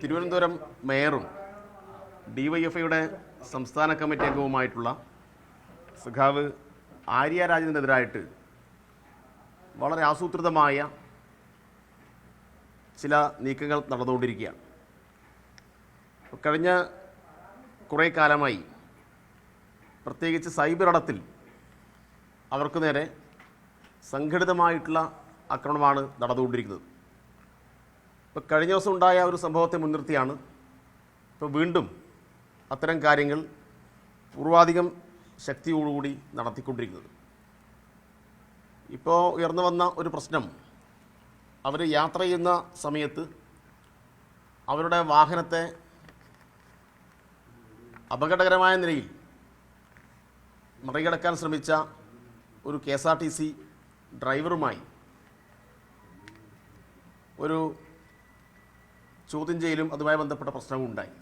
തിരുവനന്തപുരം മേയറും ഡിവൈഎഫ്ഐയുടെ സംസ്ഥാന കമ്മിറ്റി അംഗവുമായിട്ടുള്ള സഖാവ് ആര്യ രാജനെതിരായിട്ട് വളരെ ആസൂത്രിതമായ ചില നീക്കങ്ങൾ നടന്നുകൊണ്ടിരിക്കുകയാണ്. കഴിഞ്ഞ കുറേ കാലമായി പ്രത്യേകിച്ച് സൈബർ ഇടത്തിൽ അവർക്ക് നേരെ സംഘടിതമായിട്ടുള്ള ആക്രമണമാണ് നടന്നുകൊണ്ടിരിക്കുന്നത്. ഇപ്പോൾ കഴിഞ്ഞ ദിവസം ഉണ്ടായ ഒരു സംഭവത്തെ മുൻനിർത്തിയാണ്. ഇപ്പോൾ വീണ്ടും അത്തരം കാര്യങ്ങൾ പൂർവാധികം ശക്തിയോടുകൂടി നടത്തിക്കൊണ്ടിരിക്കുന്നത്. ഇപ്പോൾ ഉയർന്നു വന്ന ഒരു പ്രശ്നം. അവർ യാത്ര ചെയ്യുന്ന സമയത്ത് അവരുടെ വാഹനത്തെ അപകടകരമായ നിലയിൽ മറികടക്കാൻ ശ്രമിച്ച ഒരു K S R T C ഡ്രൈവറുമായി ഒരു ചോദ്യം ചെയ്യലും അതുമായി ബന്ധപ്പെട്ട പ്രശ്നവും ഉണ്ടായി.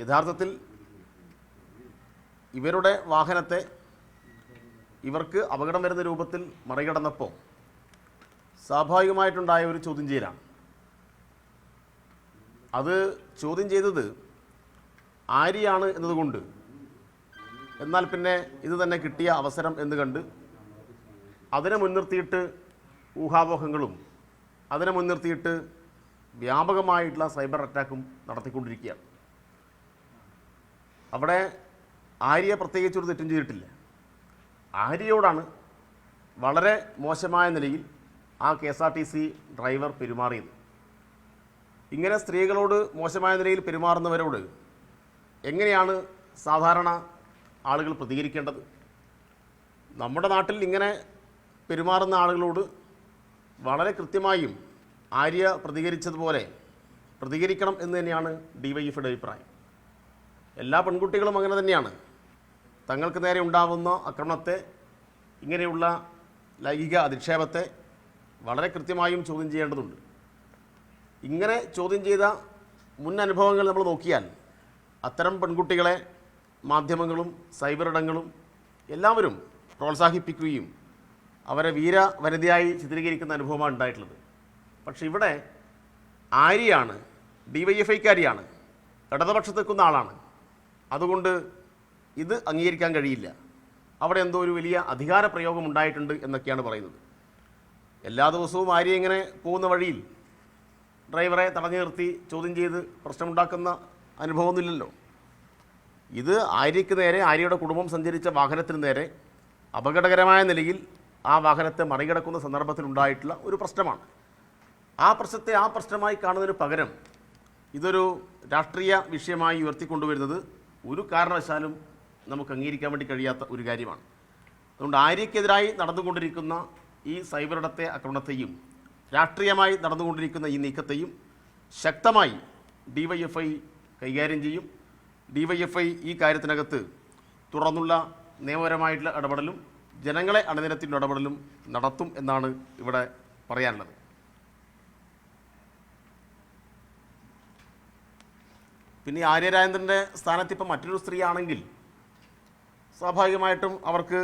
യഥാർത്ഥത്തിൽ ഇവരുടെ വാഹനത്തെ ഇവർക്ക് അപകടം വരുന്ന രൂപത്തിൽ മറികടന്നപ്പോൾ സ്വാഭാവികമായിട്ടുണ്ടായ ഒരു ചോദ്യം ചെയ്യലാണ്. അത് ചോദ്യം ചെയ്തത് ആര്യാണ് എന്നതുകൊണ്ട്. എന്നാൽ പിന്നെ ഇത് തന്നെ കിട്ടിയ അവസരം എന്ന് കണ്ട് അതിനെ മുൻനിർത്തിയിട്ട് ഊഹാപോഹങ്ങളും അതിനെ മുൻനിർത്തിയിട്ട് വ്യാപകമായിട്ടുള്ള സൈബർ അറ്റാക്കും നടത്തിക്കൊണ്ടിരിക്കുകയാണ് അവിടെ ആര്യ പ്രത്യേകിച്ചൊരു തെറ്റും ചെയ്തിട്ടില്ല. ആര്യയോടാണ് വളരെ മോശമായ നിലയിൽ ആ K S R T C driver പെരുമാറിയത്. ഇങ്ങനെ സ്ത്രീകളോട് മോശമായ നിലയിൽ പെരുമാറുന്നവരോട് എങ്ങനെയാണ് സാധാരണ ആളുകൾ പ്രതികരിക്കേണ്ടത്? നമ്മുടെ നാട്ടിൽ ഇങ്ങനെ പെരുമാറുന്ന ആളുകളോട് വളരെ കൃത്യമായും ആര്യ പ്രതികരിച്ചതുപോലെ പ്രതികരിക്കണം എന്ന് തന്നെയാണ് ഡിവൈഎഫിയുടെ അഭിപ്രായം. എല്ലാ പെൺകുട്ടികളും അങ്ങനെ തന്നെയാണ്. തങ്ങൾക്ക് നേരെ ഉണ്ടാവുന്ന ആക്രമണത്തെ ഇങ്ങനെയുള്ള ലൈംഗിക അധിക്ഷേപത്തെ വളരെ കൃത്യമായും ചോദ്യം ചെയ്യേണ്ടതുണ്ട്. ഇങ്ങനെ ചോദ്യം ചെയ്ത മുൻ അനുഭവങ്ങൾ നമ്മൾ നോക്കിയാൽ അത്തരം പെൺകുട്ടികളെ മാധ്യമങ്ങളും സൈബർ ഇടങ്ങളും എല്ലാവരും പ്രോത്സാഹിപ്പിക്കുകയും അവരെ വീര വനിതയായി ചിത്രീകരിക്കുന്ന അനുഭവമാണ് ഉണ്ടായിട്ടുള്ളത്. പക്ഷെ ഇവിടെ ആര്യാണ് ഡി വൈ എഫ് ഐക്കാരിയാണ് ഇടതുപക്ഷത്ത് നിൽക്കുന്ന ആളാണ്. അതുകൊണ്ട് ഇത് അംഗീകരിക്കാൻ കഴിയില്ല. അവിടെ എന്തോ ഒരു വലിയ അധികാര പ്രയോഗം ഉണ്ടായിട്ടുണ്ട് എന്നൊക്കെയാണ് പറയുന്നത്. എല്ലാ ദിവസവും ആര്യ ഇങ്ങനെ പോകുന്ന വഴിയിൽ ഡ്രൈവറെ തടഞ്ഞു നിർത്തി ചോദ്യം ചെയ്ത് പ്രശ്നമുണ്ടാക്കുന്ന അനുഭവമൊന്നുമില്ലല്ലോ. ഇത് ആര്യയ്ക്ക് നേരെ ആര്യയുടെ കുടുംബം സഞ്ചരിച്ച വാഹനത്തിന് നേരെ അപകടകരമായ നിലയിൽ ആ വാഹനത്തെ മറികടക്കുന്ന സന്ദർഭത്തിലുണ്ടായിട്ടുള്ള ഒരു പ്രശ്നമാണ്. ആ പ്രശ്നത്തെ ആ പ്രശ്നമായി കാണുന്നതിന് പകരം ഇതൊരു രാഷ്ട്രീയ വിഷയമായി ഉയർത്തിക്കൊണ്ടുവരുന്നത് ഒരു കാരണവശാലും നമുക്ക് അംഗീകരിക്കാൻ വേണ്ടി കഴിയാത്ത ഒരു കാര്യമാണ്. അതുകൊണ്ട് ആര്യക്കെതിരായി നടന്നുകൊണ്ടിരിക്കുന്ന ഈ സൈബറിടത്തെ ആക്രമണത്തെയും രാഷ്ട്രീയമായി നടന്നുകൊണ്ടിരിക്കുന്ന ഈ നീക്കത്തെയും ശക്തമായി ഡി വൈ എഫ് ഐ കൈകാര്യം ചെയ്യും. ഡി വൈ എഫ് ഐ ഈ കാര്യത്തിനകത്ത് തുടർന്നുള്ള നിയമപരമായിട്ടുള്ള ഇടപെടലും ജനങ്ങളെ അണിനിരത്തിന്റെ ഇടപെടലും നടത്തും എന്നാണ് ഇവിടെ പറയാനുള്ളത്. പിന്നെ ആര്യരാജേന്ദ്രന്റെ സ്ഥാനത്ത് ഇപ്പം മറ്റൊരു സ്ത്രീയാണെങ്കിൽ സ്വാഭാവികമായിട്ടും അവർക്ക്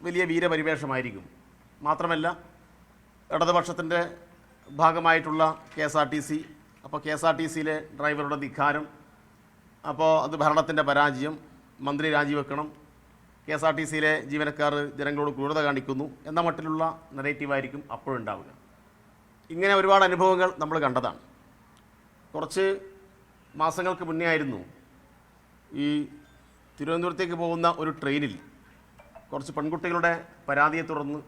വലിയ വീരപരിവേഷമായിരിക്കും. മാത്രമല്ല ഇടതുപക്ഷത്തിന്റെ ഭാഗമായിട്ടുള്ള K S R T C അപ്പോൾ കെ എസ് ആർ ടി സിയിലെ ഡ്രൈവറുടെ ധിക്കാരം അപ്പോൾ അത് ഭരണത്തിന്റെ പരാജയം മന്ത്രി രാജിവെക്കണം കെ എസ് ആർ ടി സിയിലെ ജീവനക്കാർ ജനങ്ങളോട് ക്രൂരത കാണിക്കുന്നു എന്ന മട്ടിലുള്ള നെറേറ്റീവായിരിക്കും അപ്പോഴുണ്ടാവുക. ഇങ്ങനെ ഒരുപാട് അനുഭവങ്ങൾ നമ്മൾ കണ്ടതാണ്. കുറച്ച് മാസങ്ങൾക്ക് മുന്നേ ആയിരുന്നു ഈ തിരുവനന്തപുരത്തേക്ക് പോകുന്ന ഒരു ട്രെയിനിൽ കുറച്ച് പെൺകുട്ടികളുടെ പരാതിയെ തുടർന്ന്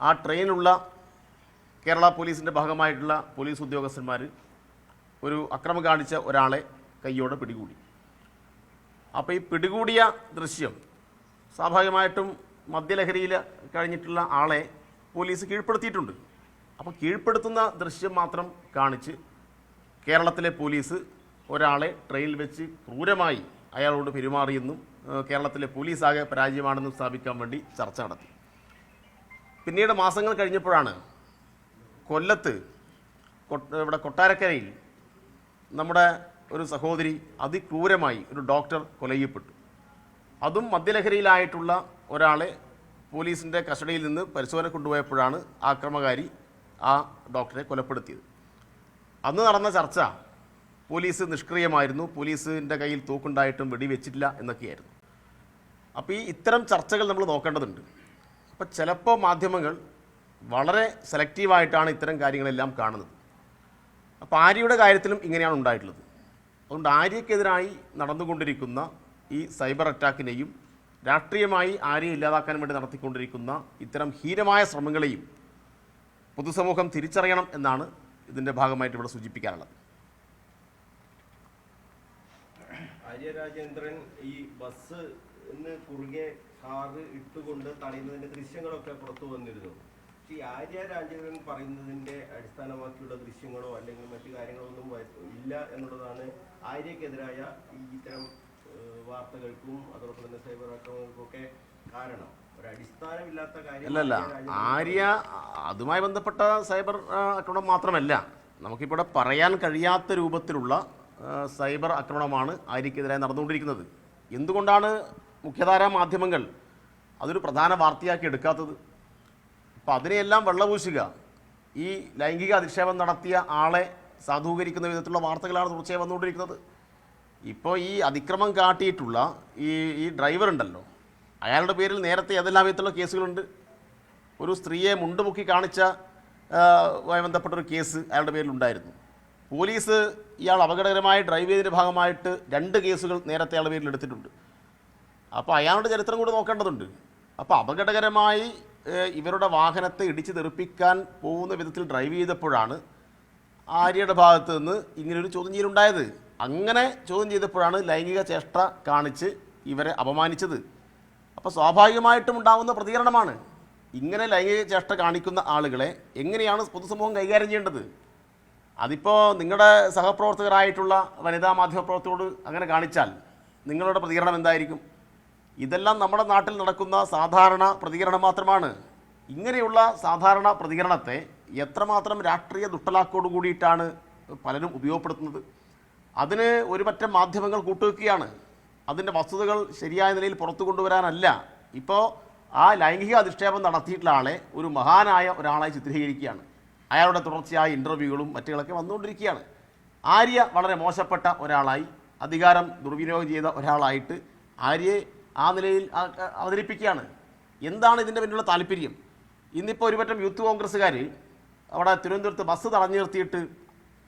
ആ ട്രെയിനിലുള്ള കേരള പോലീസിന്റെ ഭാഗമായിട്ടുള്ള പോലീസ് ഉദ്യോഗസ്ഥന്മാർ ഒരു അക്രമം കാണിച്ച ഒരാളെ കയ്യോടെ പിടികൂടി. അപ്പോൾ ഈ പിടികൂടിയ ദൃശ്യം സ്വാഭാവികമായിട്ടും മദ്യലഹരിയിൽ കഴിഞ്ഞിട്ടുള്ള ആളെ പോലീസ് കീഴ്പ്പെടുത്തിയിട്ടുണ്ട്. അപ്പോൾ കീഴ്പ്പെടുത്തുന്ന ദൃശ്യം മാത്രം കാണിച്ച് കേരളത്തിലെ പോലീസ് ഒരാളെ ട്രെയിൽ വെച്ച് ക്രൂരമായി അയാളോട് പെരുമാറിയെന്നും കേരളത്തിലെ പോലീസ് ആകെ പരാജയമാണെന്നും സ്ഥാപിക്കാൻ വേണ്ടി ചർച്ച നടത്തി. പിന്നീട് മാസങ്ങൾ കഴിഞ്ഞപ്പോഴാണ് കൊല്ലത്ത് ഇവിടെ കൊട്ടാരക്കരയിൽ നമ്മുടെ ഒരു സഹോദരി അതിക്രൂരമായി ഒരു ഡോക്ടർ കൊല ചെയ്യപ്പെട്ടു അതും മദ്യലഹരിയിലായിട്ടുള്ള ഒരാളെ പോലീസിന്റെ കസ്റ്റഡിയിൽ നിന്ന് പരിശോധന കൊണ്ടുപോയപ്പോഴാണ് ആക്രമകാരി ആ ഡോക്ടറെ കൊലപ്പെടുത്തിയത്. അന്ന് നടന്ന ചർച്ച പോലീസ് നിഷ്ക്രിയമായിരുന്നു. പോലീസിന്റെ കയ്യിൽ തൂക്കുണ്ടായിട്ടും വെടിവെച്ചിട്ടില്ല എന്നൊക്കെയായിരുന്നു. അപ്പോൾ ഈ ഇത്തരം ചർച്ചകൾ നമ്മൾ നോക്കേണ്ടതുണ്ട്. അപ്പോൾ ചിലപ്പോൾ മാധ്യമങ്ങൾ വളരെ സെലക്റ്റീവായിട്ടാണ് ഇത്തരം കാര്യങ്ങളെല്ലാം കാണുന്നത്. അപ്പോൾ ആര്യയുടെ കാര്യത്തിലും ഇങ്ങനെയാണ് ഉണ്ടായിട്ടുള്ളത്. അതുകൊണ്ട് ആര്യക്കെതിരായി നടന്നുകൊണ്ടിരിക്കുന്ന ഈ സൈബർ അറ്റാക്കിനെയും രാഷ്ട്രീയമായി ആരെയും ഇല്ലാതാക്കാൻ വേണ്ടി നടത്തിക്കൊണ്ടിരിക്കുന്ന ഇത്തരം ഹീനമായ ശ്രമങ്ങളെയും പൊതുസമൂഹം തിരിച്ചറിയണം എന്നാണ് ഇതിന്റെ ഭാഗമായിട്ട് ഇവിടെ സൂചിപ്പിക്കാനുള്ളത്. ആര്യ രാജേന്ദ്രൻ ഈ ബസ് കുറുകെ കാറ് ഇട്ടുകൊണ്ട് തടയുന്നതിന്റെ ദൃശ്യങ്ങളൊക്കെ പുറത്തു വന്നിരുന്നു. പക്ഷേ ഈ ആര്യ രാജേന്ദ്രൻ പറയുന്നതിന്റെ അടിസ്ഥാനമാക്കിയുള്ള ദൃശ്യങ്ങളോ അല്ലെങ്കിൽ മറ്റു കാര്യങ്ങളോ ഒന്നും ഇല്ല എന്നുള്ളതാണ് ആര്യക്കെതിരായ ഈ ഇത്തരം വാർത്തകൾക്കും അതോടൊപ്പം തന്നെ സൈബർ ആക്രമണങ്ങൾക്കും ഒക്കെ കാരണം അല്ലല്ല ആര്യ അതുമായി ബന്ധപ്പെട്ട സൈബർ ആക്രമണം മാത്രമല്ല. നമുക്കിവിടെ പറയാൻ കഴിയാത്ത രൂപത്തിലുള്ള സൈബർ ആക്രമണമാണ് അരിക്കെതിരെ നടന്നുകൊണ്ടിരിക്കുന്നത്. എന്തുകൊണ്ടാണ് മുഖ്യധാരാ മാധ്യമങ്ങൾ അതൊരു പ്രധാന വാർത്തയാക്കി എടുക്കാത്തത്? അപ്പോൾ അതിനെയെല്ലാം വെള്ളപൂശുക. ഈ ലൈംഗിക അധിക്ഷേപം നടത്തിയ ആളെ സാധൂകരിക്കുന്ന വിധത്തിലുള്ള വാർത്തകളാണ് തുടർച്ചയായി വന്നുകൊണ്ടിരിക്കുന്നത്. ഇപ്പോൾ ഈ അതിക്രമം കാട്ടിയിട്ടുള്ള ഈ ഈ ഡ്രൈവർ ഉണ്ടല്ലോ. അയാളുടെ പേരിൽ നേരത്തെ ഏതെല്ലാം വിധത്തിലുള്ള കേസുകളുണ്ട്? ഒരു സ്ത്രീയെ മുണ്ടുമുക്കി കാണിച്ച ബന്ധപ്പെട്ടൊരു കേസ് അയാളുടെ പേരിൽ ഉണ്ടായിരുന്നു പോലീസ് ഇയാൾ അപകടകരമായി ഡ്രൈവ് ചെയ്തതിന്റെ ഭാഗമായിട്ട് രണ്ട് കേസുകൾ നേരത്തെ അയാളുടെ പേരിൽ എടുത്തിട്ടുണ്ട്. അപ്പോൾ അയാളുടെ ചരിത്രം കൂടി നോക്കേണ്ടതുണ്ട്. അപ്പോൾ അപകടകരമായി ഇവരുടെ വാഹനത്തെ ഇടിച്ചു തെറിപ്പിക്കാൻ പോകുന്ന വിധത്തിൽ ഡ്രൈവ് ചെയ്തപ്പോഴാണ് ആര്യയുടെ ഭാഗത്ത് നിന്ന് ഇങ്ങനൊരു ചോദ്യം ചെയ്യലുണ്ടായത്. അങ്ങനെ ചോദ്യം ചെയ്തപ്പോഴാണ് ലൈംഗിക ചേഷ്ട കാണിച്ച് ഇവരെ അപമാനിച്ചത്. അപ്പോൾ സ്വാഭാവികമായിട്ടും ഉണ്ടാകുന്ന പ്രതികരണമാണ്. ഇങ്ങനെ ലൈംഗിക ചേഷ്ട കാണിക്കുന്ന ആളുകളെ എങ്ങനെയാണ് പൊതുസമൂഹം കൈകാര്യം ചെയ്യേണ്ടത്? അതിപ്പോൾ നിങ്ങളുടെ സഹപ്രവർത്തകരായിട്ടുള്ള വനിതാ മാധ്യമപ്രവർത്തകരോട് അങ്ങനെ കാണിച്ചാൽ നിങ്ങളുടെ പ്രതികരണം എന്തായിരിക്കും? ഇതെല്ലാം നമ്മുടെ നാട്ടിൽ നടക്കുന്ന സാധാരണ പ്രതികരണം മാത്രമാണ്. ഇങ്ങനെയുള്ള സാധാരണ പ്രതികരണത്തെ എത്രമാത്രം രാഷ്ട്രീയ ദുഷ്ടലാക്കോട് കൂടിയിട്ടാണ് പലരും ഉപയോഗപ്പെടുത്തുന്നത്? അതിന് ഒരു പറ്റം മാധ്യമങ്ങൾ കൂട്ടുവെക്കുകയാണ്. അതിന്റെ വസ്തുതകൾ ശരിയായ നിലയിൽ പുറത്തു കൊണ്ടുവരാനല്ല. ഇപ്പോൾ ആ ലൈംഗിക അധിക്ഷേപം നടത്തിയിട്ടുള്ള ആളെ ഒരു മഹാനായ ഒരാളായി ചിത്രീകരിക്കുകയാണ്. അയാളുടെ തുടർച്ചയായ ഇന്റർവ്യൂകളും മറ്റുകളൊക്കെ വന്നുകൊണ്ടിരിക്കുകയാണ്. ആര്യ വളരെ മോശപ്പെട്ട ഒരാളായി അധികാരം ദുർവിനിയോഗം ചെയ്ത ഒരാളായിട്ട് ആര്യയെ ആ നിലയിൽ അവതരിപ്പിക്കുകയാണ്. എന്താണ് ഇതിന്റെ പിന്നിലുള്ള താല്പര്യം? ഇന്നിപ്പോൾ ഒരുപറ്റം യൂത്ത് കോൺഗ്രസ്സുകാർ അവിടെ തിരുവനന്തപുരത്ത് ബസ് തടഞ്ഞു നിർത്തിയിട്ട്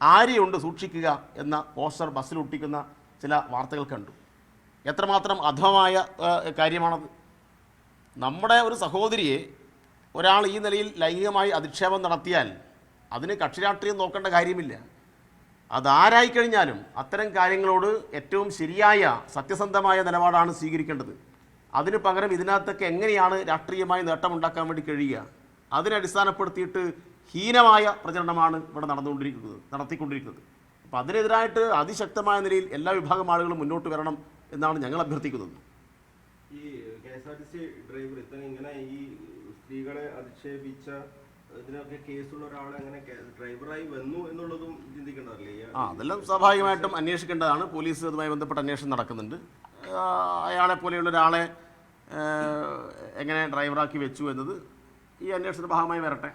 ആര്യയുണ്ട് സൂക്ഷിക്കുക എന്ന പോസ്റ്റർ ബസ്സിൽ ഒട്ടിക്കുന്ന ചില വാർത്തകൾ കണ്ടു. എത്രമാത്രം അധമമായ കാര്യമാണത്. നമ്മുടെ ഒരു സഹോദരിയെ ഒരാൾ ഈ നിലയിൽ ലൈംഗികമായി അധിക്ഷേപം നടത്തിയാൽ അതിന് കക്ഷി രാഷ്ട്രീയം നോക്കേണ്ട കാര്യമില്ല. അതാരായി കഴിഞ്ഞാലും അത്തരം കാര്യങ്ങളോട് ഏറ്റവും ശരിയായ സത്യസന്ധമായ നിലപാടാണ് സ്വീകരിക്കേണ്ടത്. അതിന് പകരം ഇതിനകത്തൊക്കെ എങ്ങനെയാണ് രാഷ്ട്രീയമായി നേട്ടമുണ്ടാക്കാൻ വേണ്ടി കഴിയുക? അതിനെ അടിസ്ഥാനപ്പെടുത്തിയിട്ട് ഹീനമായ പ്രചരണമാണ് ഇവിടെ നടന്നുകൊണ്ടിരിക്കുന്നത് നടത്തിക്കൊണ്ടിരിക്കുന്നത്. അപ്പം അതിനെതിരായിട്ട് അതിശക്തമായ നിലയിൽ എല്ലാ വിഭാഗം ആളുകളും മുന്നോട്ട് വരണം എന്നാണ് ഞങ്ങൾ അഭ്യർത്ഥിക്കുന്നത്. ഈ K S R T C driver ഇത്തരം ഇങ്ങനെ ഈ സ്ത്രീകളെ അധിക്ഷേപിച്ച ഇതിനൊക്കെ കേസുള്ള ഒരാളെ എങ്ങനെ ഡ്രൈവറായി വന്നു എന്നുള്ളതും ചിന്തിക്കേണ്ടതല്ലേ? ആ അതെല്ലാം സ്വാഭാവികമായിട്ടും അന്വേഷിക്കേണ്ടതാണ്. പോലീസ് അതുമായി ബന്ധപ്പെട്ട അന്വേഷണം നടക്കുന്നുണ്ട്. അയാളെ പോലെയുള്ള ഒരാളെ എങ്ങനെ ഡ്രൈവറാക്കി വെച്ചു എന്നത് ഈ അന്വേഷണത്തിന്റെ ഭാഗമായി വരട്ടെ.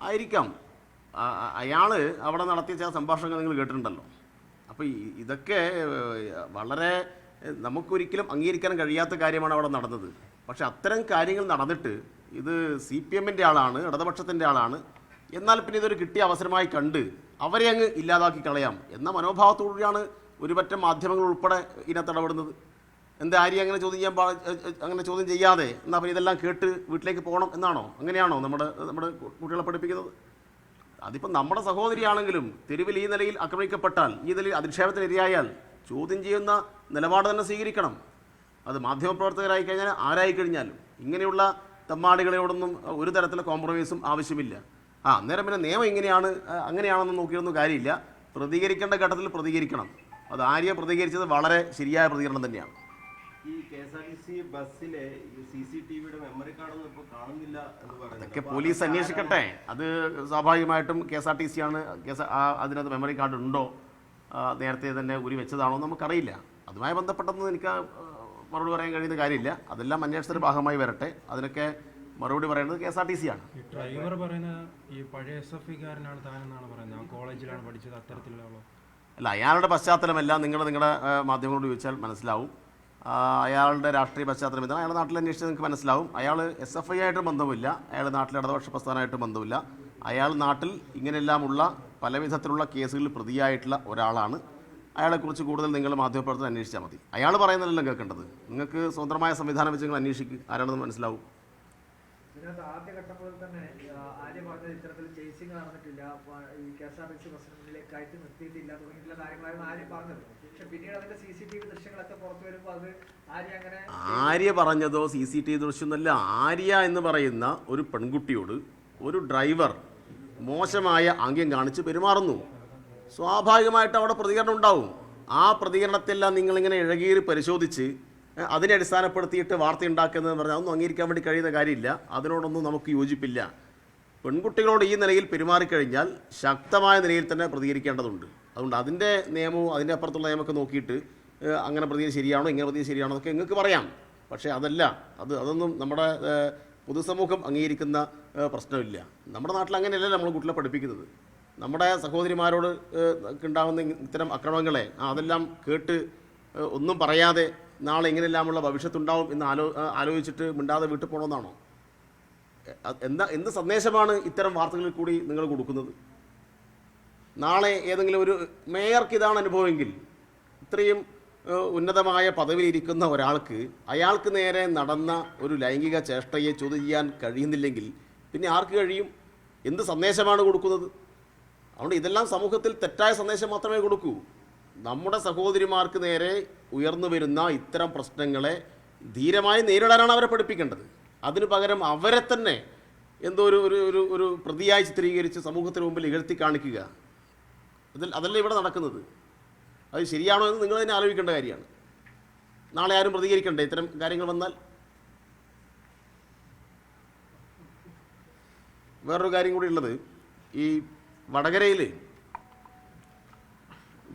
ആയിരിക്കാം. അയാൾ അവിടെ നടത്തിയ ചില സംഭാഷണങ്ങൾ നിങ്ങൾ കേട്ടിട്ടുണ്ടല്ലോ. അപ്പോൾ ഇതൊക്കെ വളരെ നമുക്കൊരിക്കലും അംഗീകരിക്കാൻ കഴിയാത്ത കാര്യമാണ് അവിടെ നടന്നത്. പക്ഷേ അത്തരം കാര്യങ്ങൾ നടന്നിട്ട് ഇത് സി പി എമ്മിന്റെ ആളാണ് ഇടതുപക്ഷത്തിന്റെ ആളാണ്. എന്നാൽ പിന്നെ ഇതൊരു കിട്ടിയ അവസരമായി കണ്ട് അവരെ അങ്ങ് ഇല്ലാതാക്കി കളയാം എന്ന മനോഭാവത്തോടുകൂടിയാണ് ഒരുപറ്റം മാധ്യമങ്ങൾ ഉൾപ്പെടെ ഇതിനകത്ത് ഇടപെടുന്നത്. എന്താ ആര്യ അങ്ങനെ ചോദ്യം ചെയ്യാൻ പാ അങ്ങനെ ചോദ്യം ചെയ്യാതെ എന്നാൽ പിന്നെ ഇതെല്ലാം കേട്ട് വീട്ടിലേക്ക് പോകണം എന്നാണോ? അങ്ങനെയാണോ നമ്മുടെ നമ്മുടെ കുട്ടികളെ പഠിപ്പിക്കുന്നത്? അതിപ്പോൾ നമ്മുടെ സഹോദരിയാണെങ്കിലും തെരുവിൽ ഈ നിലയിൽ ആക്രമിക്കപ്പെട്ടാൽ ഈ നിലയിൽ അധിക്ഷേപത്തിനിരയായാൽ ചോദ്യം ചെയ്യുന്ന നിലപാട് തന്നെ സ്വീകരിക്കണം. അത് മാധ്യമപ്രവർത്തകരായി കഴിഞ്ഞാൽ ആരായി കഴിഞ്ഞാലും ഇങ്ങനെയുള്ള തമ്മാടികളോടൊന്നും ഒരു തരത്തിലുള്ള കോംപ്രമൈസും ആവശ്യമില്ല. ആ അന്നേരം പിന്നെ നിയമം ഇങ്ങനെയാണ് അങ്ങനെയാണെന്ന് നോക്കിയൊന്നും കാര്യമില്ല. പ്രതികരിക്കേണ്ട ഘട്ടത്തിൽ പ്രതികരിക്കണം. അത് ആര്യ പ്രതികരിച്ചത് വളരെ ശരിയായ പ്രതികരണം തന്നെയാണ്. ഈ K S R T C ബസ്സിലെ സി സി ടി വിയുടെ മെമ്മറി കാർഡൊന്നും ഇപ്പൊ കാണുന്നില്ല എന്ന് പറയുന്നത്. അതൊക്കെ പോലീസ് അന്വേഷിക്കട്ടെ. അത് സ്വാഭാവികമായിട്ടും K S R T C ആണ് കെ ആ അതിനകത്ത് മെമ്മറി കാർഡ് ഉണ്ടോ? നേരത്തെ തന്നെ ഉരി വെച്ചതാണോ നമുക്കറിയില്ല. അതുമായി ബന്ധപ്പെട്ടൊന്നും എനിക്ക് മറുപടി പറയാൻ കഴിയുന്ന കാര്യമില്ല. അതെല്ലാം അന്വേഷണത്തിന്റെ ഭാഗമായി വരട്ടെ. അതിനൊക്കെ മറുപടി പറയുന്നത് K S R T C ആണ്. ഡ്രൈവർ പറയുന്ന ഈ പഴയ എസ് എഫ് ഇക്കാരനാണ് താനെന്നാണ് പറയുന്നത്. ആ കോളേജിലാണ് പഠിച്ചത് അത്തരത്തിലുള്ള അല്ല അയാളുടെ പശ്ചാത്തലമെല്ലാം നിങ്ങൾ നിങ്ങളുടെ മാധ്യമങ്ങളോട് ചോദിച്ചാൽ മനസ്സിലാവും. അയാളുടെ രാഷ്ട്രീയ പശ്ചാത്തലം എന്താണ് അയാളുടെ നാട്ടിൽ അന്വേഷിച്ചാൽ നിങ്ങൾക്ക് മനസ്സിലാവും. അയാൾ എസ് എഫ് ഐ ആയിട്ട് ബന്ധമില്ല അയാൾ നാട്ടിലെ ഇടതുപക്ഷ പ്രസ്ഥാനമായിട്ട് ബന്ധമില്ല അയാൾ നാട്ടിൽ ഇങ്ങനെയെല്ലാമുള്ള പലവിധത്തിലുള്ള കേസുകളിൽ പ്രതിയായിട്ടുള്ള ഒരാളാണ്. അയാളെക്കുറിച്ച് കൂടുതൽ നിങ്ങൾ മാധ്യമപ്രവർത്തനം അന്വേഷിച്ചാൽ മതി. അയാൾ പറയുന്നതല്ലോ കേൾക്കേണ്ടത്. നിങ്ങൾക്ക് സ്വതന്ത്രമായ സംവിധാനം വെച്ച് നിങ്ങൾ അന്വേഷിക്കുക ആരാണെന്ന് മനസ്സിലാവും. ആര്യ പറഞ്ഞതോ. സി സി ടി വി ദൃശ്യമല്ല ആര്യ എന്ന് പറയുന്ന ഒരു പെൺകുട്ടിയോട് ഒരു ഡ്രൈവർ മോശമായ ആംഗ്യം കാണിച്ച് പെരുമാറുന്നു. സ്വാഭാവികമായിട്ട് അവിടെ പ്രതികരണം ഉണ്ടാവും. ആ പ്രതികരണത്തെല്ലാം നിങ്ങളിങ്ങനെ ഇഴകീറി പരിശോധിച്ച് അതിനെ അടിസ്ഥാനപ്പെടുത്തിയിട്ട് വാർത്ത ഉണ്ടാക്കുന്നതെന്ന് പറഞ്ഞാൽ അതൊന്നും അംഗീകരിക്കാൻ വേണ്ടി കഴിയുന്ന കാര്യമില്ല. അതിനോടൊന്നും നമുക്ക് യോജിപ്പില്ല. പെൺകുട്ടികളോട് ഈ നിലയിൽ പെരുമാറിക്കഴിഞ്ഞാൽ ശക്തമായ നിലയിൽ തന്നെ പ്രതികരിക്കേണ്ടതുണ്ട്. അതുകൊണ്ട് അതിന്റെ നിയമവും അതിന്റെ അപ്പുറത്തുള്ള നിയമമൊക്കെ നോക്കിയിട്ട് അങ്ങനെ പ്രതികരി ശരിയാണോ ഇങ്ങനെ പ്രതികരി ശരിയാണോ എന്നൊക്കെ നിങ്ങൾക്ക് പറയാം. പക്ഷേ അതല്ല അത് അതൊന്നും നമ്മുടെ പൊതുസമൂഹം അംഗീകരിക്കുന്ന പ്രശ്നമില്ല. നമ്മുടെ നാട്ടിൽ അങ്ങനെയല്ല നമ്മൾ കുട്ടികളെ പഠിപ്പിക്കുന്നത്. നമ്മുടെ സഹോദരിമാരോട് ഉണ്ടാകുന്ന ഇത്തരം അക്രമങ്ങളെ അതെല്ലാം കേട്ട് ഒന്നും പറയാതെ നാളെ ഇങ്ങനെയെല്ലാമുള്ള ഭവിഷ്യത്തുണ്ടാവും എന്ന് ആലോ ആലോചിച്ചിട്ട് മിണ്ടാതെ വീട്ടിൽ പോകണമെന്നാണോ എന്താ എന്ത് സന്ദേശമാണ് ഇത്തരം വാർത്തകളിൽ കൂടി നിങ്ങൾ കൊടുക്കുന്നത്? നാളെ ഏതെങ്കിലും ഒരു മേയർക്ക് ഇതാണ് അനുഭവമെങ്കിൽ ഇത്രയും ഉന്നതമായ പദവിയിലിരിക്കുന്ന ഒരാൾക്ക് അയാൾക്ക് നേരെ നടന്ന ഒരു ലൈംഗിക ചേഷ്ടയെ ചോദ്യം ചെയ്യാൻ കഴിയുന്നില്ലെങ്കിൽ പിന്നെ ആർക്ക് കഴിയും? എന്ത് സന്ദേശമാണ് കൊടുക്കുന്നത്? അതുകൊണ്ട് ഇതെല്ലാം സമൂഹത്തിൽ തെറ്റായ സന്ദേശം മാത്രമേ കൊടുക്കൂ. നമ്മുടെ സഹോദരിമാർക്ക് നേരെ ഉയർന്നു വരുന്ന ഇത്തരം പ്രശ്നങ്ങളെ ധീരമായി നേരിടാനാണ് അവരെ പഠിപ്പിക്കേണ്ടത്. അതിനു പകരം അവരെ തന്നെ എന്തോ ഒരു ഒരു ഒരു ഒരു പ്രതിയായി ചിത്രീകരിച്ച് സമൂഹത്തിന് മുമ്പിൽ ഇകഴ്ത്തി കാണിക്കുക. അതിൽ അതല്ല ഇവിടെ നടക്കുന്നത്. അത് ശരിയാണോ എന്ന് നിങ്ങൾ തന്നെ ആലോചിക്കേണ്ട കാര്യമാണ്. നാളെ ആരും പ്രതികരിക്കണ്ടേ ഇത്തരം കാര്യങ്ങൾ വന്നാൽ? വേറൊരു കാര്യം കൂടി ഉള്ളത്. ഈ വടകരയിൽ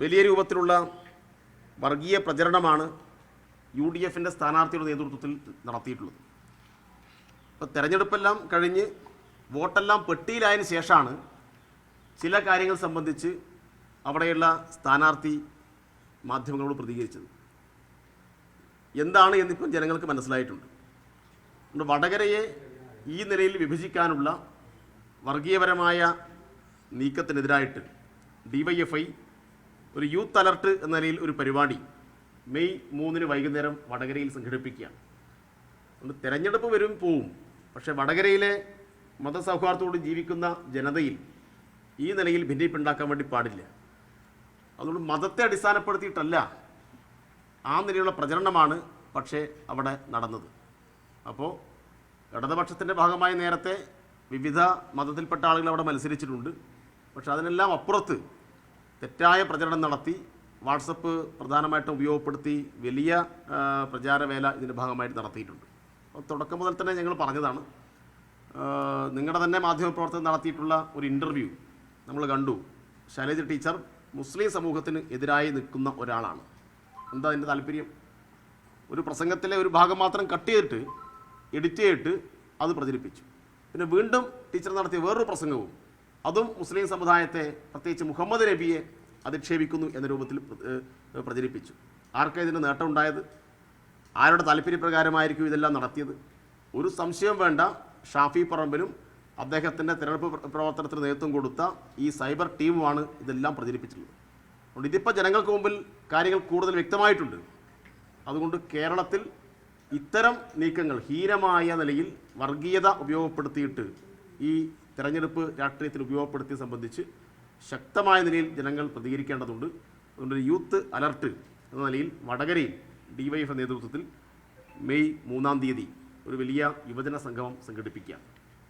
വലിയ രൂപത്തിലുള്ള വർഗീയ പ്രചരണമാണ് യു ഡി എഫിന്റെ സ്ഥാനാർത്ഥിയുടെ നേതൃത്വത്തിൽ നടത്തിയിട്ടുള്ളത്. ഇപ്പോൾ തെരഞ്ഞെടുപ്പെല്ലാം കഴിഞ്ഞ് വോട്ടെല്ലാം പെട്ടിയിലായതിനു ശേഷമാണ് ചില കാര്യങ്ങൾ സംബന്ധിച്ച് അവിടെയുള്ള സ്ഥാനാർത്ഥി മാധ്യമങ്ങളോട് പ്രതികരിച്ചത്. എന്താണ് എന്നിപ്പം ജനങ്ങൾക്ക് മനസ്സിലായിട്ടുണ്ട്. വടകരയെ ഈ നിലയിൽ വിഭജിക്കാനുള്ള വർഗീയപരമായ നീക്കത്തിനെതിരായിട്ട് ഡിവൈഎഫ്ഐ ഒരു യൂത്ത് അലർട്ട് എന്ന നിലയിൽ ഒരു പരിപാടി മെയ് മൂന്നിന് വൈകുന്നേരം വടകരയിൽ സംഘടിപ്പിക്കുകയാണ്. അതുകൊണ്ട് തിരഞ്ഞെടുപ്പ് വരും പോവും. പക്ഷേ വടകരയിലെ മതസൗഹാർദ്ദത്തോട് ജീവിക്കുന്ന ജനതയിൽ ഈ നിലയിൽ ഭിന്നിപ്പുണ്ടാക്കാൻ വേണ്ടി പാടില്ല. അതുകൊണ്ട് മതത്തെ അടിസ്ഥാനപ്പെടുത്തിയിട്ടല്ല ആ നിലയിലുള്ള പ്രചരണമാണ് പക്ഷേ അവിടെ നടന്നത്. അപ്പോൾ ഇടതുപക്ഷത്തിന്റെ ഭാഗമായി നേരത്തെ വിവിധ മതത്തിൽപ്പെട്ട ആളുകൾ അവിടെ മത്സരിച്ചിട്ടുണ്ട്. പക്ഷെ അതിനെല്ലാം അപ്പുറത്ത് തെറ്റായ പ്രചരണം നടത്തി വാട്സപ്പ് പ്രധാനമായിട്ടും ഉപയോഗപ്പെടുത്തി വലിയ പ്രചാരവേല ഇതിന്റെ ഭാഗമായിട്ട് നടത്തിയിട്ടുണ്ട്. അപ്പോൾ തുടക്കം മുതൽ തന്നെ ഞങ്ങൾ പറഞ്ഞതാണ് നിങ്ങളുടെ തന്നെ മാധ്യമപ്രവർത്തകർ നടത്തിയിട്ടുള്ള ഒരു ഇന്റർവ്യൂ നമ്മൾ കണ്ടു. ശൈലജ ടീച്ചർ മുസ്ലിം സമൂഹത്തിന് എതിരായി നിൽക്കുന്ന ഒരാളാണ്. എന്താ അതിന്റെ താല്പര്യം? ഒരു പ്രസംഗത്തിലെ ഒരു ഭാഗം മാത്രം കട്ട് ചെയ്തിട്ട് എഡിറ്റ് ചെയ്തിട്ട് അത് പ്രചരിപ്പിച്ചു. പിന്നെ വീണ്ടും ടീച്ചർ നടത്തിയ വേറൊരു പ്രസംഗവും അതും മുസ്ലിം സമുദായത്തെ പ്രത്യേകിച്ച് മുഹമ്മദ് നബിയെ അധിക്ഷേപിക്കുന്നു എന്ന രൂപത്തിൽ പ്രചരിപ്പിച്ചു. ആർക്കാണ് നേട്ടം ഉണ്ടായത്? ആരുടെ താല്പര്യപ്രകാരമായിരിക്കും ഇതെല്ലാം നടത്തിയത്? ഒരു സംശയം വേണ്ട. ഷാഫി പറമ്പിലും അദ്ദേഹത്തിന്റെ തിരഞ്ഞെടുപ്പ് പ്ര- പ്രവർത്തനത്തിന് നേതൃത്വം കൊടുത്ത ഈ സൈബർ ടീമുമാണ് ഇതെല്ലാം പ്രചരിപ്പിച്ചിട്ടുള്ളത്. അതുകൊണ്ട് ഇതിപ്പോൾ ജനങ്ങൾക്ക് മുമ്പിൽ കാര്യങ്ങൾ കൂടുതൽ വ്യക്തമായിട്ടുണ്ട്. അതുകൊണ്ട് കേരളത്തിൽ ഇത്തരം നീക്കങ്ങൾ ഹീനമായ നിലയിൽ വർഗീയത ഉപയോഗപ്പെടുത്തിയിട്ട് ഈ തെരഞ്ഞെടുപ്പ് രാഷ്ട്രീയത്തിൽ ഉപയോഗപ്പെടുത്തിയ സംബന്ധിച്ച് ശക്തമായ നിലയിൽ ജനങ്ങൾ പ്രതികരിക്കേണ്ടതുണ്ട്. അതുകൊണ്ട് യൂത്ത് അലർട്ട് എന്ന നിലയിൽ വടകരയിൽ ഡിവൈഎഫ് നേതൃത്വത്തിൽ മെയ് മൂന്നാം തീയതി ഒരു വലിയ യുവജന സംഗമം സംഘടിപ്പിക്കുക.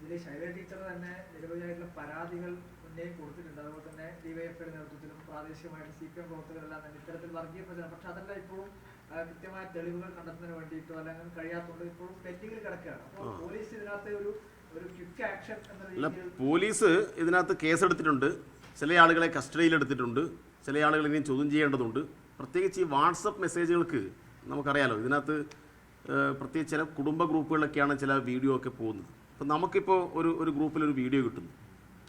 ഇതിൽ ശൈല ടീച്ചർ തന്നെ നിരവധിയായിട്ടുള്ള പരാതികൾ മുന്നേ കൊടുത്തിട്ടുണ്ട്. അതുപോലെ തന്നെ ഡിവൈഎഫ്ഐയുടെ നേതൃത്വത്തിലും പ്രാദേശികമായിട്ട് സി പി എം പ്രവർത്തകരെല്ലാം തന്നെ ഇത്തരത്തിൽ വർഗീയ പ്രചരണം. പക്ഷെ അതെല്ലാം ഇപ്പോഴും കൃത്യമായ തെളിവുകൾ കണ്ടെത്തുന്നതിന് വേണ്ടിയിട്ടോ അല്ലെങ്കിൽ കഴിയാത്തതുകൊണ്ട് ഇപ്പോഴും പെൻഡിങ്ങിൽ കിടക്കുകയാണ്. അപ്പോൾ പോലീസ് ഇതിനകത്ത് ഒരു അല്ല പോലീസ് ഇതിനകത്ത് കേസെടുത്തിട്ടുണ്ട്. ചില ആളുകളെ കസ്റ്റഡിയിലെടുത്തിട്ടുണ്ട്. ചില ആളുകൾ ഇനിയും ചോദ്യം ചെയ്യേണ്ടതുണ്ട്. പ്രത്യേകിച്ച് ഈ വാട്സപ്പ് മെസ്സേജുകൾക്ക് നമുക്കറിയാലോ ഇതിനകത്ത് പ്രത്യേകിച്ച് ചില കുടുംബ ഗ്രൂപ്പുകളിലൊക്കെയാണ് ചില വീഡിയോ ഒക്കെ പോകുന്നത്. അപ്പോൾ നമുക്കിപ്പോൾ ഒരു ഒരു ഗ്രൂപ്പിൽ ഒരു വീഡിയോ കിട്ടുന്നു.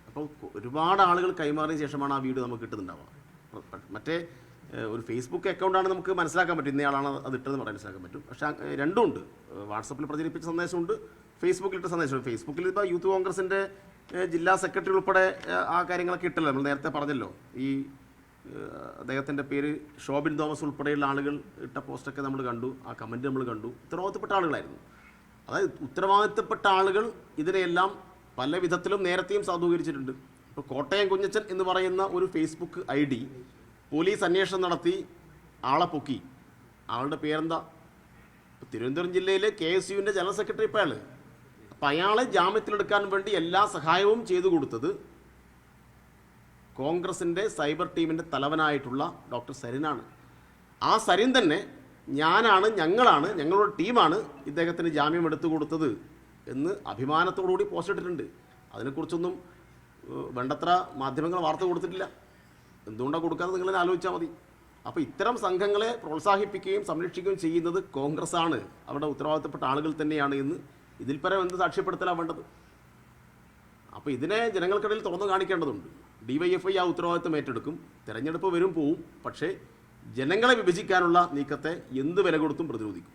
അപ്പോൾ ഒരുപാട് ആളുകൾ കൈമാറിയ ശേഷമാണ് ആ വീഡിയോ നമുക്ക് കിട്ടുന്നുണ്ടാവുക. മറ്റേ ഒരു ഫേസ്ബുക്ക് അക്കൗണ്ടാണ് നമുക്ക് മനസ്സിലാക്കാൻ പറ്റും. ഇന്നയാളാണ് അത് ഇട്ടതെന്ന് പറയാൻ മനസ്സിലാക്കാൻ പറ്റും. പക്ഷേ രണ്ടുമുണ്ട് വാട്സപ്പിൽ പ്രചരിപ്പിച്ച സന്ദേശമുണ്ട്. ഫേസ്ബുക്കിൽ ഇട്ട സന്ദേശം. ഫേസ്ബുക്കിൽ ഇപ്പോൾ യൂത്ത് കോൺഗ്രസിന്റെ ജില്ലാ സെക്രട്ടറി ഉൾപ്പെടെ ആ കാര്യങ്ങളൊക്കെ ഇട്ടല്ലോ. നമ്മൾ നേരത്തെ പറഞ്ഞല്ലോ. ഈ അദ്ദേഹത്തിന്റെ പേര് ഷോബിൻ തോമസ് ഉൾപ്പെടെയുള്ള ആളുകൾ ഇട്ട പോസ്റ്റൊക്കെ നമ്മൾ കണ്ടു. ആ കമന്റ് നമ്മൾ കണ്ടു. ഉത്തരവാദിത്തപ്പെട്ട ആളുകളായിരുന്നു. അതായത് ഉത്തരവാദിത്തപ്പെട്ട ആളുകൾ ഇതിനെയെല്ലാം പല വിധത്തിലും നേരത്തെയും സാധൂകരിച്ചിട്ടുണ്ട്. ഇപ്പോൾ കോട്ടയം കുഞ്ഞച്ചൻ എന്ന് പറയുന്ന ഒരു ഫേസ്ബുക്ക് ഐ ഡി പോലീസ് അന്വേഷണം നടത്തി ആളെ പൊക്കി. ആളുടെ പേരെന്താ? തിരുവനന്തപുരം ജില്ലയിലെ കെ എസ് യുവിന്റെ ജനറൽ സെക്രട്ടറി ഇപ്പോൾ അപ്പം അയാളെ ജാമ്യത്തിലെടുക്കാൻ വേണ്ടി എല്ലാ സഹായവും ചെയ്തു കൊടുത്തത് കോൺഗ്രസിന്റെ സൈബർ ടീമിന്റെ തലവനായിട്ടുള്ള ഡോക്ടർ സരിനാണ്. ആ സരിൻ തന്നെ ഞാനാണ് ഞങ്ങളാണ് ഞങ്ങളുടെ ടീമാണ് ഇദ്ദേഹത്തിന് ജാമ്യം എടുത്തു കൊടുത്തത് എന്ന് അഭിമാനത്തോടുകൂടി പോസ്റ്റ് ഇട്ടിട്ടുണ്ട്. അതിനെക്കുറിച്ചൊന്നും വേണ്ടത്ര മാധ്യമങ്ങൾ വാർത്ത കൊടുത്തിട്ടില്ല. എന്തുകൊണ്ടാണ് കൊടുക്കാതെ നിങ്ങളെ ആലോചിച്ചാൽ മതി. അപ്പോൾ ഇത്തരം സംഘങ്ങളെ പ്രോത്സാഹിപ്പിക്കുകയും സംരക്ഷിക്കുകയും ചെയ്യുന്നത് കോൺഗ്രസ്സാണ് അവരുടെ ഉത്തരവാദിത്തപ്പെട്ട ആളുകൾ തന്നെയാണ് എന്ന് ഇതിൽ പരം എന്ത് സാക്ഷ്യപ്പെടുത്തലാണ് വേണ്ടത്? അപ്പോൾ ഇതിനെ ജനങ്ങൾക്കിടയിൽ തുറന്നു കാണിക്കേണ്ടതുണ്ട്. ഡിവൈഎഫ്ഐ ആ ഉത്തരവാദിത്വം ഏറ്റെടുക്കും. തിരഞ്ഞെടുപ്പ് വരും പോവും. പക്ഷേ ജനങ്ങളെ വിഭജിക്കാനുള്ള നീക്കത്തെ എന്ത് വില കൊടുത്തും പ്രതിരോധിക്കും.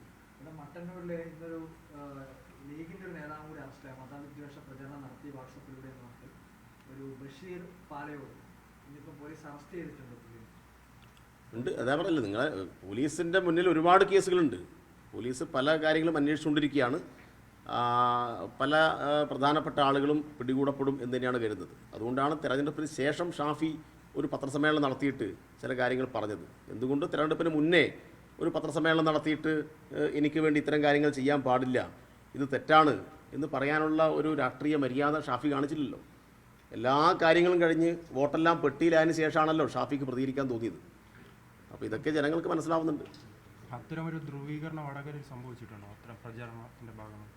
ഉണ്ട്. അതാ പറയല്ലേ നിങ്ങളെ പോലീസിന്റെ മുന്നിൽ ഒരുപാട് കേസുകളുണ്ട്. പോലീസ് പല കാര്യങ്ങളും അന്വേഷിച്ചുകൊണ്ടിരിക്കുകയാണ്. പല പ്രധാനപ്പെട്ട ആളുകളും പിടികൂടപ്പെടും എന്ന് തന്നെയാണ് കരുതുന്നത്. അതുകൊണ്ടാണ് തെരഞ്ഞെടുപ്പിന് ശേഷം ഷാഫി ഒരു പത്രസമ്മേളനം നടത്തിയിട്ട് ചില കാര്യങ്ങൾ പറഞ്ഞത്. എന്തുകൊണ്ട് തെരഞ്ഞെടുപ്പിന് മുന്നേ ഒരു പത്രസമ്മേളനം നടത്തിയിട്ട് എനിക്ക് വേണ്ടി ഇത്തരം കാര്യങ്ങൾ ചെയ്യാൻ പാടില്ല ഇത് തെറ്റാണ് എന്ന് പറയാനുള്ള ഒരു രാഷ്ട്രീയ മര്യാദ ഷാഫി കാണിച്ചില്ലല്ലോ. എല്ലാ കാര്യങ്ങളും കഴിഞ്ഞ് വോട്ടെല്ലാം പെട്ടിയിലായതിനു ശേഷമാണല്ലോ ഷാഫിക്ക് പ്രതികരിക്കാൻ തോന്നിയത്. അപ്പോൾ ഇതൊക്കെ ജനങ്ങൾക്ക് മനസ്സിലാവുന്നുണ്ട്. ഒരു ധ്രുവീകരണം വടകരയിൽ സംഭവിച്ചിട്ടുണ്ടോ? അത്തരം പ്രചാരണത്തിന്റെ ഭാഗമായി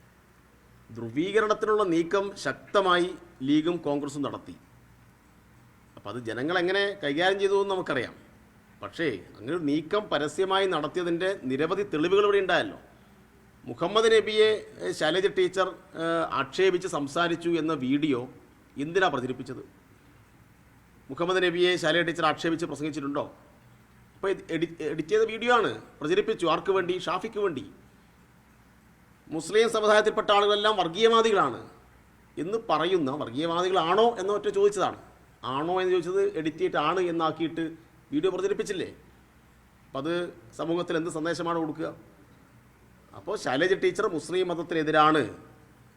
ധ്രുവീകരണത്തിനുള്ള നീക്കം ശക്തമായി ലീഗും കോൺഗ്രസും നടത്തി. അപ്പോൾ അത് ജനങ്ങൾ എങ്ങനെ കൈകാര്യം ചെയ്തു എന്ന് നമുക്കറിയാം. പക്ഷേ അങ്ങനെ നീക്കം പരസ്യമായി നടത്തിയതിന്റെ നിരവധി തെളിവുകൾ ഇവിടെ ഉണ്ടായല്ലോ. മുഹമ്മദ് നബിയെ ശൈലജ ടീച്ചർ ആക്ഷേപിച്ച് സംസാരിച്ചു എന്ന വീഡിയോ എന്തിനാണ് പ്രചരിപ്പിച്ചത്? മുഹമ്മദ് നബിയെ ശൈലജ ടീച്ചർ ആക്ഷേപിച്ച് പ്രസംഗിച്ചിട്ടുണ്ടോ? അപ്പോൾ എഡിറ്റ് ചെയ്ത വീഡിയോ ആണ്. പ്രചരിപ്പിച്ചു. ആർക്ക് വേണ്ടി? ഷാഫിക്ക് വേണ്ടി. മുസ്ലിം സമുദായത്തിൽപ്പെട്ട ആളുകളെല്ലാം വർഗീയവാദികളാണ് എന്ന് പറയുന്ന വർഗീയവാദികളാണോ എന്ന് ഒറ്റ ചോദിച്ചതാണ്. ആണോ എന്ന് ചോദിച്ചത് എഡിറ്റ് ചെയ്തിട്ട് ആണ് എന്നാക്കിയിട്ട് വീഡിയോ പ്രചരിപ്പിച്ചില്ലേ? അപ്പം അത് സമൂഹത്തിൽ എന്ത് സന്ദേശമാണ് കൊടുക്കുക? അപ്പോൾ ശൈലജ ടീച്ചർ മുസ്ലിം മതത്തിനെതിരാണ്.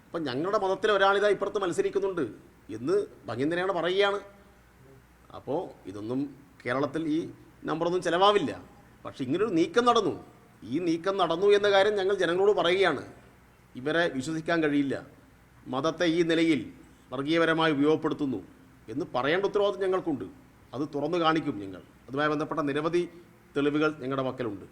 അപ്പം ഞങ്ങളുടെ മതത്തിലെ ഒരാളിതാ ഇപ്പുറത്ത് മത്സരിക്കുന്നുണ്ട് എന്ന് ഭംഗിന്തനെയാണ് പറയുകയാണ്. അപ്പോൾ ഇതൊന്നും കേരളത്തിൽ ഈ നമ്പറൊന്നും ചിലവാവില്ല. പക്ഷെ ഇങ്ങനൊരു നീക്കം നടന്നു. ഈ നീക്കം നടന്നു എന്ന കാര്യം ഞങ്ങൾ ജനങ്ങളോട് പറയുകയാണ്. ഇവരെ വിശ്വസിക്കാൻ കഴിയില്ല. മതത്തെ ഈ നിലയിൽ വർഗീയപരമായി ഉപയോഗപ്പെടുത്തുന്നു എന്ന് പറയേണ്ട ഉത്തരവാദിത്വം ഞങ്ങൾക്കുണ്ട്. അത് തുറന്നു കാണിക്കും ഞങ്ങൾ. അതുമായി ബന്ധപ്പെട്ട നിരവധി തെളിവുകൾ ഞങ്ങളുടെ പക്കലുണ്ട്.